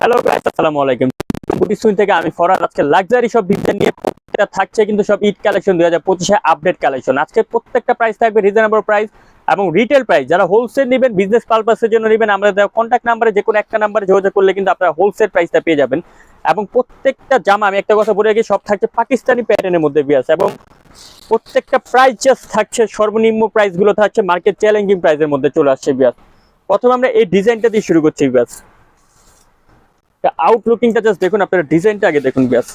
Hello guys আসসালামু আলাইকুম। বুটি সুইন থেকে আমি ফরাদ আজকে লাক্সারি সব ডিজাইন নিয়ে প্রত্যেকটা থাকছে, কিন্তু সব ঈদ কালেকশন দুই হাজার পঁচিশে আপডেট কালেকশন আজকে প্রত্যেকটা প্রাইস থাকবে রিজনেবল প্রাইস এবং রিটেল প্রাইস যারা হোলসেল নেবেন বিজনেস পারপাসের জন্য নেবেন আমরা দেওয়া কন্ট্যাক্ট নাম্বারে যে কোনো একটা নাম্বারে যোগাযোগ করলে কিন্তু আপনারা হোলসেল প্রাইসটা পেয়ে যাবেন। এবং প্রত্যেকটা জামা, আমি একটা কথা বলে রাখি, সব থাকছে পাকিস্তানি প্যাটার্নের মধ্যে বিয়াস এবং প্রত্যেকটা প্রাইস জাস্ট থাকছে, সর্বনিম্ন প্রাইসগুলো থাকছে মার্কেট চ্যালেঞ্জিং প্রাইসের মধ্যে চলে আসছে বিয়াস প্রথমে আমরা এই ডিজাইনটা দিয়ে শুরু করছি বিয়াস আউটলুকিংটা জাস্ট দেখুন, আপনারা ডিজাইনটা আগে দেখুন, ব্যাস।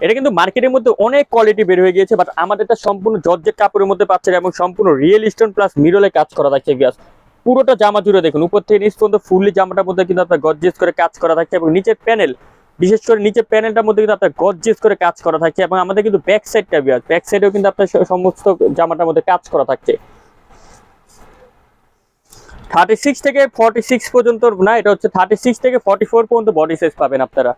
এটা কিন্তু মার্কেটের মধ্যে অনেক কোয়ালিটি বের হয়ে গিয়েছে বাট আমাদেরটা সম্পূর্ণ জর্জেট কাপড়ের মধ্যে পাচ্ছেন এবং সম্পূর্ণ রিয়েল স্টোন প্লাস মিরলে কাজ করা থাকছে, ব্যাস। পুরোটা জামা জুড়ে দেখুন, উপর থেকে নিচ পর্যন্ত ফুললি জামাটার মধ্যে কিন্তু আপনার গর্জেস করে কাজ করা থাকছে, এবং নিচের প্যানেল বিশেষ করে নিচের প্যানেলটার মধ্যে কিন্তু আপনার গর্জেস করে কাজ করা থাকছে, এবং আমাদের কিন্তু ব্যাক সাইডটা বিয়াস। ব্যাক সাইডেও কিন্তু আপনার সমস্ত জামাটার মধ্যে কাজ করা থাকছে। থার্টি সিক্স থেকে ফর্টি সিক্স পর্যন্ত, না, এটা হচ্ছে থার্টি সিক্স থেকে ফর্টি ফোর পর্যন্ত বডি সাইজ পাবেন আপনারা।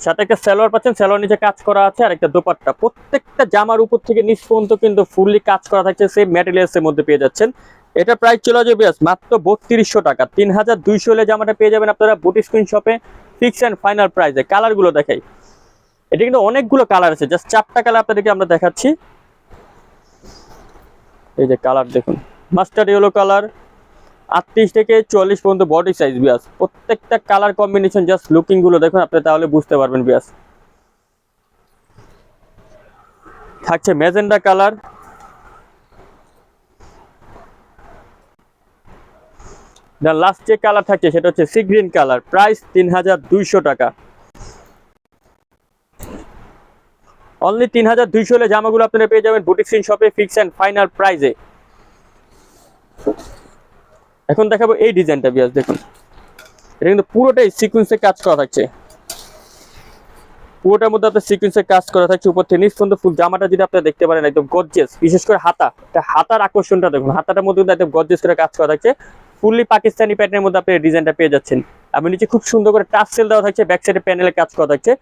সাথে একটা স্যালোয়ার পাচ্ছেন স্যালোয়ার নিচে কাজ করা আছে আর একটা দোপাট্টা। প্রত্যেকটা জামার উপর থেকে নিচ পর্যন্ত কিন্তু ফুললি কাজ করা থাকছে সেম ম্যাটেরিয়ালস এর মধ্যে পেয়ে যাচ্ছেন। এটা প্রাইস চলে যাবে মাত্র বত্রিশশো টাকা। তিন হাজার দুইশো হলে জামাটা পেয়ে যাবেন আপনারা বুটি স্ক্রিন শপে ফিক্স অ্যান্ড ফাইনাল প্রাইসে কালারগুলো দেখাই। এটা কিন্তু অনেকগুলো কালার আছে জাস্ট চারটা কালার আপনাদেরকে আমরা দেখাচ্ছি। এই যে কালার দেখুন। মাস্টার্ড ইয়েলো কালার আটত্রিশ থেকে চল্লিশ পর্যন্ত বডি সাইজ বিয়াস। প্রত্যেকটা কালার কম্বিনেশন জাস্ট লুকিংগুলো দেখুন, আপনি তাহলে বুঝতে পারবেন বিয়াস। থাকছে ম্যাজেন্ডা কালার লাস্ট যে কালার থাকছে, সেটা হচ্ছে সি গ্রিন কালার প্রাইস তিন হাজার দুইশো টাকা। অনলি তিন হাজার দুইশো হলে জামাগুলো আপনারা পেয়ে যাবেন বুটিক সিন শপে ফিক্স অ্যান্ড ফাইনাল প্রাইজে এখন দেখাবো এই ডিজাইনটা, বিয়াস, দেখুন। এটা কিন্তু পুরোটাই সিকুয়েন্সে কাজ করা থাকছে। পুরোটার মধ্যে আপনার সিকুয়েন্সে কাজ করা থাকছে, উপর থেকে পর্যন্ত ফুল জামাটা যদি আপনারা দেখতে পারেন, একদম গর্জেস বিশেষ করে হাতা। হাতার আকর্ষণটা দেখুন, হাতাটার মধ্যে কিন্তু একদম গর্জেস করে কাজ করা থাকছে। ফুললি পাকিস্তানি প্যাটার্নের মধ্যে আপনি ডিজাইনটা পেয়ে যাচ্ছেন। আমি নিচে খুব সুন্দর করে টাচ সেল দেওয়া থাকছে ব্যাক সাইডে প্যানেলে কাজ করা থাকছে।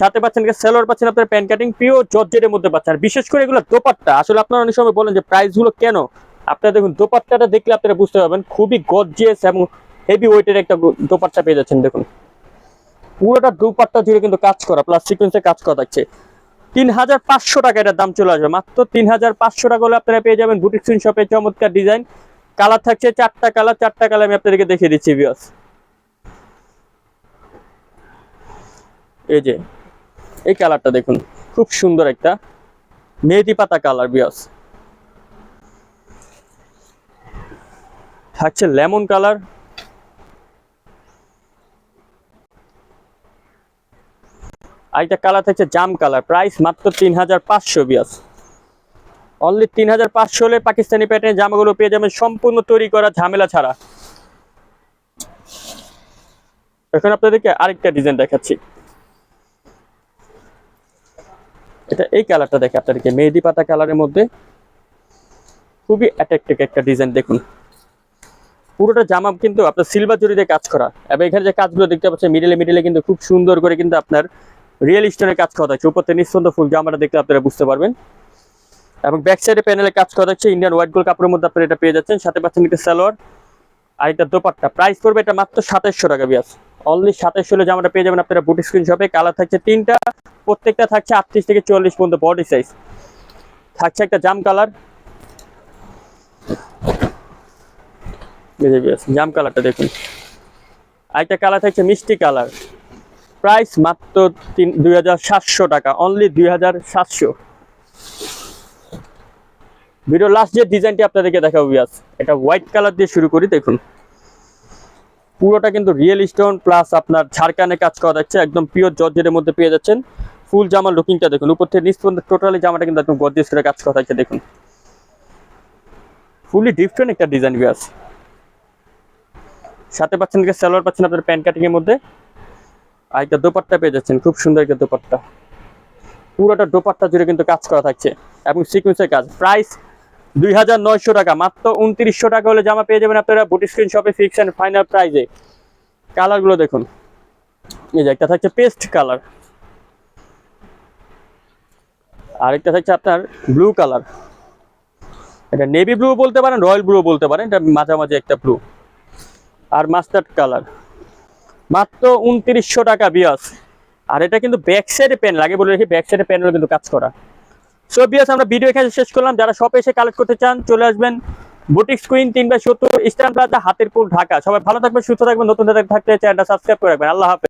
সাথে পাচ্ছেন সেলোয়ার পাচ্ছেন আপনার প্যান কাটিং পিও জর্জেটের মধ্যে পাচ্ছেন। বিশেষ করে এগুলো দোপাট্টা, আসলে আপনারা অনেক সময় বলেন যে প্রাইসগুলো কেন আপনারা দেখুন, দোপাট্টাটা দেখলে আপনারা বুঝতে পারবেন, খুবই গর্জিয়াস এবং হেভি ওয়েটের একটা দোপাট্টা পেয়ে যাচ্ছেন, দেখুন। পুরোটা দোপাট্টা জুড়ে কিন্তু কাজ করা প্লাস সিকুয়েন্সে কাজ করা থাকছে। তিন হাজার পাঁচশো টাকা এটার দাম চলে আসবে, মাত্র তিন হাজার পাঁচশো টাকা হলে আপনারা পেয়ে যাবেন বুটিক সুইন শপে চমৎকার ডিজাইন কালার থাকছে চারটা কালার চারটা কালার আমি আপনাদেরকে দেখিয়ে দিচ্ছি বিয়স এই যে, এই কালারটা দেখুন, খুব সুন্দর একটা মেহেদি পাতা কালার বিয়স থাকছে লেমন কালার। আরেকটা কালার থাকছে জাম কালার। প্রাইস মাত্র তিন হাজার পাঁচশো বিয়াস। অনলি তিন হাজার পাঁচশো হলে পাকিস্তানি প্যাটার্নের জামাগুলো পেয়ে যাবেন সম্পূর্ণ তৈরি করা ঝামেলা ছাড়া। এখন আপনাদেরকে আরেকটা ডিজাইন দেখাচ্ছি। এটা এই কালারটা দেখে আপনাদেরকে, মেহেদি পাতা কালারের মধ্যে। খুবই অ্যাট্রাক্টিভ একটা ডিজাইন দেখুন। পুরোটা জামা কিন্তু আপনার সিলভার জরি দিয়ে কাজ করা। এবং এখানে যে কাজগুলো দেখতে পাচ্ছেন মিডিলে মিডিলে কিন্তু খুব সুন্দর করে কিন্তু আপনার রিয়েল স্টোনের কাজ করা থাকছে। উপর থেকে নিঃসন্দ ফুল জামাটা দেখতে আপনারা বুঝতে পারবেন। এবং ব্যাক সাইডে প্যানেলে কাজ করা থাকছে। ইন্ডিয়ান হোয়াইট গোল কাপড়ের মধ্যে আপনারা এটা পেয়ে যাচ্ছেন। সাথে পাচ্ছেন একটা স্যালোয়ার আর এটা দোপাট্টা। প্রাইস পড়বে এটা মাত্র সাতাশশো টাকা বিয়াস অনলি সাতাশশো হলে জামাটা পেয়ে যাবেন আপনারা বুটি স্ক্রিন শপে কালার থাকছে তিনটা। প্রত্যেকটা থাকছে আটত্রিশ থেকে চল্লিশ পর্যন্ত বডি সাইজ থাকছে একটা জাম কালার জাম কালারটা দেখুন। আরেকটা কালার থাকছে মিষ্টি কালার। প্রাইস মাত্র তিন দুই টাকা অনলি দুই হাজার সাতশো। ভিডিও লাস্ট যে ডিজাইনটি আপনাদেরকে দেখাবো বিয়াস এটা হোয়াইট কালার দিয়ে শুরু করি, দেখুন। পুরোটা কিন্তু রিয়েল স্টোন প্লাস আপনার ঝাড়খানে কাজ করা যাচ্ছে, একদম পিওর জর্জের মধ্যে পেয়ে যাচ্ছেন। ফুল জামার লুকিংটা দেখুন, উপর থেকে নিচ পর্যন্ত টোটালি জামাটা কিন্তু একদম গর্জিয়াস করে কাজ করা থাকছে, দেখুন। ফুলি ডিফারেন্ট একটা ডিজাইন বিয়াস সাথে পাচ্ছেন কি সালোয়ার, পাচ্ছেন আপনার প্যান্ট কাটিং এর মধ্যে? আর একটা দোপাট্টা পেয়ে যাচ্ছেন, খুব সুন্দর একটা দোপাট্টা। পুরোটা দোপাট্টা জুড়ে কিন্তু কাজ করা থাকছে এবং সিকুয়েন্সের কাজ। প্রাইস দুই হাজার নয়শো টাকা, মাত্র উনত্রিশশো টাকা হলে জামা পেয়ে যাবেন আপনারা বুটি স্ক্রিন শপে ফিক্স অ্যান্ড ফাইনাল প্রাইজে কালারগুলো দেখুন। এই যে একটা থাকছে পেস্ট কালার আরেকটা থাকছে আপনার ব্লু কালার এটা নেভি ব্লু বলতে পারেন রয়্যাল ব্লু বলতে পারেন, এটা মাঝামাঝি একটা ব্লু আর মাস্টার্ড কালার মাত্র উনত্রিশশো টাকা বিয়াস। আর এটা কিন্তু ব্যাক সাইডে পেন লাগে বলে রেখে ব্যাক সাইডে পেনও কিন্তু কাজ করা। সো বিয়াস, আমরা ভিডিও এখানে শেষ করলাম। যারা শপে এসে কালেক্ট করতে চান, চলে আসবেন। বুটিক স্ক্রিন তিন বাই সত্তর ইস্টার্ন প্লাজা হাতের পুল ঢাকা। সবাই ভালো থাকবেন, সুস্থ থাকবেন, নতুন থাকতে চ্যানেলটা সাবস্ক্রাইব করে রাখবেন। আল্লাহ হাফেজ।